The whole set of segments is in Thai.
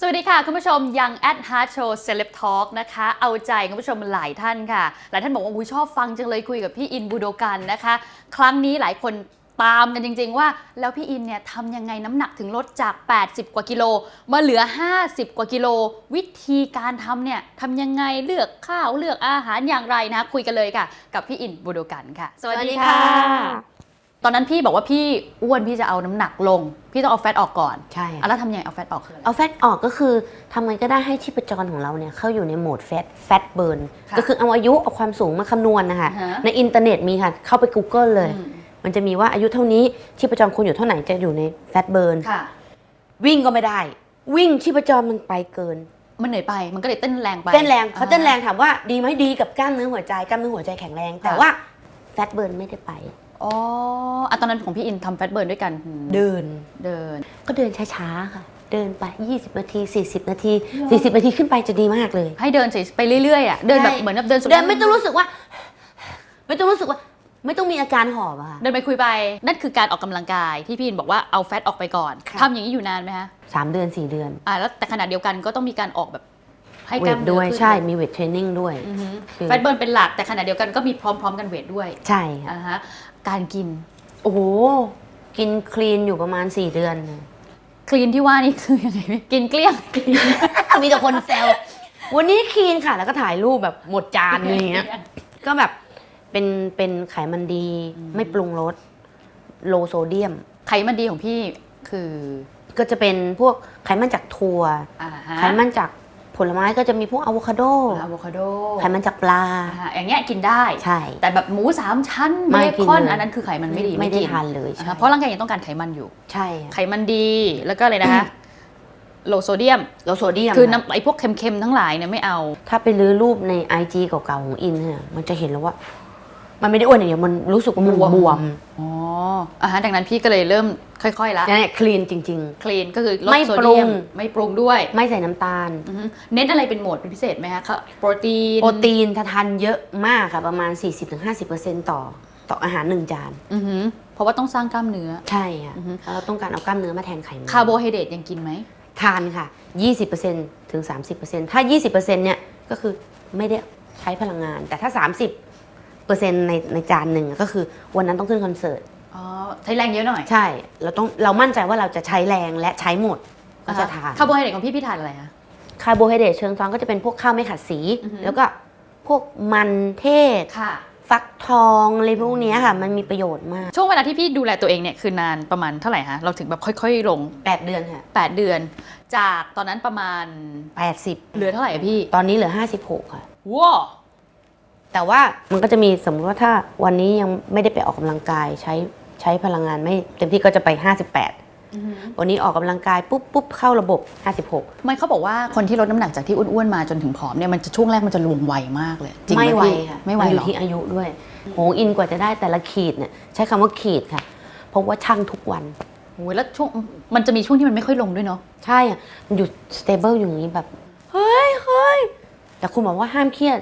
สวัสดีค่ะ คุณผู้ชมยัง at Heart Show Celeb Talk นะคะ เอาใจคุณผู้ชมหลายท่านค่ะ หลายท่านบอกว่าอุ๊ยชอบฟังจังเลยคุยกับพี่อินบูโดกันนะคะ ครั้งนี้หลายคนตามกันจริง ๆ ว่าแล้วพี่อินเนี่ยทำยังไงน้ำหนักถึงลดจาก 80 กว่ากิโล มาเหลือ 50 กว่ากิโล วิธีการทำเนี่ยทำยังไงเลือกข้าวเลือกอาหารอย่างไรนะ คุยกันเลยค่ะ กับพี่อินบูโดกันค่ะ สวัสดีค่ะ อนนั้นพี่บอกว่าพี่อ้วนพี่จะเอาน้ำหนักลง พี่ต้องเอาแฟตออกก่อนใช่อะแล้วทำยังไงเอาแฟตออกคืออะไร เอาแฟตออกก็คือทำไงก็ได้ให้ชีพจรของเราเนี่ยเข้าอยู่ในโหมดแฟตแฟตเบิร์นค่ะก็คือเอาอายุเอาความสูงมาคำนวณนะคะอ่าฮะ ในอินเทอร์เน็ตมีค่ะ เข้าไป Google เลย อืมมันจะมีว่าอายุเท่านี้ชีพจรคุณอยู่เท่าไหร่จะอยู่ในแฟตเบิร์นค่ะ วิ่งก็ไม่ได้ วิ่งชีพจรมันไปเกิน มันเหนื่อยไปมันก็เลยเต้นแรงไปเต้นแรงเขาเต้นแรงอ่ถามว่าดีไหมดีกับกล้ามเนื้อหัวใจกล้ามเนื้อหัวใจแข็งแรง แต่ค่ะว่าแฟตเบิร์นไม่ได้ไป อ๋ออะตอนนั้นของพี่อินทำแฟตเบิร์นด้วยกันอืมเดิน เดิน ก็เดินช้าๆค่ะ เดินไป 20 นาที 40 นาที 40 นาทีขึ้นไปจะดีมากเลย ให้เดินเฉยไปเรื่อยๆอะเดินแบบใช่ เหมือนแบบเดินสุเดินไม่ต้องรู้สึกว่า ไม่ต้องรู้สึกว่า ไม่ต้องมีอาการหอบอะค่ะ เดินไปคุยไป นั่นคือการออกกำลังกายที่พี่อินบอกว่าเอาแฟตออกไปก่อนค่ะ ทำอย่างนี้อยู่นานไหมคะสามเดือนสี่เดือนอะแล้วแต่ขณะเดียวกันก็ต้องมีการออกแบบให้เวกล้าทมเนื้อด้วยขึ้นใช่มีเวทเทรนนิ่งด้วย อือฮึคือ แฟตเบิร์นเป็นหลักแต่ขณะเดียวกันก็มีพร้อม ๆ กันเวทด้วยใช่ค่ะ อ่าฮะ การกิน โอ้โหกินคลีนอยู่ประมาณ 4 เดือนคลีนที่ว่านี่คือยังไงกินเกลี้ยง มีแต่คนแซววันนี้คลีนค่ะ แล้วก็ถ่ายรูปแบบหมดจานอะไรเงี้ย ก็แบบเป็นเป็นไขมันดีไม่ปรุงรสโลโซเดียม ไขมันดีของพี่คือ ก็จะเป็นพวกไขมันจากถั่ว อ่าฮะไขมันจาก ผลไม้ก็จะมีพวกอะโวคาโดอะโวคาโดไขมันจากปลาอ่าอย่างเงี้ยกินได้ ใช่ แต่แบบหมูสามชั้นไม่เบกินคอนเลยอันนั้นคือไขมันไม่ดีไม่ได้กิทานเลยอ่าใช่ฮะเพราะร่างกายยังต้องการไขมันอยู่ ใช่ค่ะไขมันดีแล้วก็อะไรนะคะโลโซเดียม โลโซเดียม คือน้ำไอพวกเค็มๆทั้งหลายเนี่ยไม่เอา ถ้าไปรื้อรูปใน IG เก่าๆของอินเนี่ยมันจะเห็นแล้วว่า มันไม่ได้อ้วนอย่างเดียวมันรู้สึกว่ามันบวมบวมอ๋อ อ่าฮะดังนั้นพี่ก็เลยเริ่มค่อยๆละเนี่ยคลีนจริง คลีนก็คือลดไม่โซปรุเดียง มไม่ปรุงด้วยๆ ไม่ใส่น้ำตาล อือฮึเน้นอะไรเป็นโหมดเป็นพิเศษไหมคะครับโปรตีนโปรตีนถ้าทานเยอะมากค่ะประมาณ 40-50%ต่อต่ออาหารหนึ่งจาน อือฮึเพราะว่าต้องสร้างกล้ามเนื้อ ใช่ค่ะอือฮึ แล้วเราต้องการเอากล้ามเนื้อมาแทนไขมันคาร์โบไฮเดรตยังกินไหม ทานค่ะ 20%ถึง 30%ถ้า 20%เนี่ยก็คือไม่ได้ใช้พลังงาน แต่ถ้า 30%ในในจานหนึ่งอะก็คือวันนั้นต้องขึ้นคอนเสิร์ตอ๋อ ใช้แรงเยอะหน่อยใช่ เราต้องเรามั่นใจว่าเราจะใช้แรงและใช้หมดก็จะทานคาร์โบไฮเดรตของพี่พี่ทานอะไรคะคาร์โบไฮเดรตเชิงซ้อนก็จะเป็นพวกข้าวไม่ขัดสีอือฮึแล้วก็พวกมันเทศค่ะ ฟักทองอะไรพวกเนี้ยค่ะ มันมีประโยชน์มาก ช่วงเวลาที่พี่ดูแลตัวเองเนี่ยคือนานประมาณเท่าไหร่คะเราถึงแบบค่อย ๆ ลง 8 เดือนค่ะ 8 เดือน จากตอนนั้นประมาณ 80 เหลือเท่าไหร่อะพี่ตอนนี้เหลือ 56 ค่ะว้าแต่ว่ามันก็จะมีสมมติว่าถ้าวันนี้ยังไม่ได้ไปออกกำลังกายใช้ ใช้พลังงานไม่เต็มที่ก็จะไป 58 วันนี้ออกกำลังกายปุ๊บปุ๊บเข้าระบบ 56ทำไมเขาบอกว่าคนที่ลดน้ำหนักจากที่อ้วนๆมาจนถึงผอมเนี่ยมันจะช่วงแรกมันจะลงไวมากเลยจริงไหมไม่ไหวพี่ค่ะไม่ไหวนอหรยู่อที่อายุด้วยโหอินกว่าจะได้แต่ละขีดเนี่ยใช้คำว่าขีดค่ะ เพราะว่าช่างทุกวันโอ้ยแล้วช่วงมันจะมีช่วงที่มันไม่ค่อยลงด้วยเนาะใช่อะมันอยู่สเตเบิลอยู่อย่างนี้แบบเฮ้ยเฮ้ยแต่คุณบอกว่าห้ามเครียด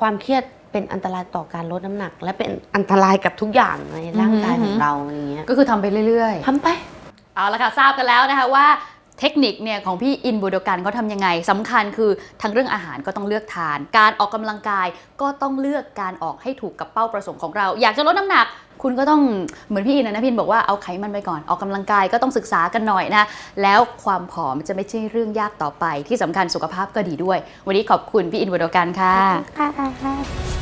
ความเครียด เป็นอันตรายต่อการลดน้ำหนัก และเป็นอันตรายกับทุกอย่างในร่างกายของเราอย่างเงี้ยก็คือทำไปเรื่อยๆทำไปเอาละค่ะทราบกันแล้วนะคะว่าเทคนิคเนี่ยของพี่อินบูโดกันเขาทำยังไงสำคัญคือทั้งเรื่องอาหารก็ต้องเลือกทาน การออกกำลังกายก็ต้องเลือกการออกให้ถูกกับเป้าประสงค์ของเรา อยากจะลดน้ำหนัก คุณก็ต้องเหมือนพี่อินนะนะพี่อินบอกว่าเอาไขมันไปก่อนออกกำลังกายก็ต้องศึกษากันหน่อยนะ แล้วความผอมจะไม่ใช่เรื่องยากต่อไป ที่สำคัญสุขภาพก็ดีด้วย วันนี้ขอบคุณพี่อินบูโดกันค่ะ ค่ะ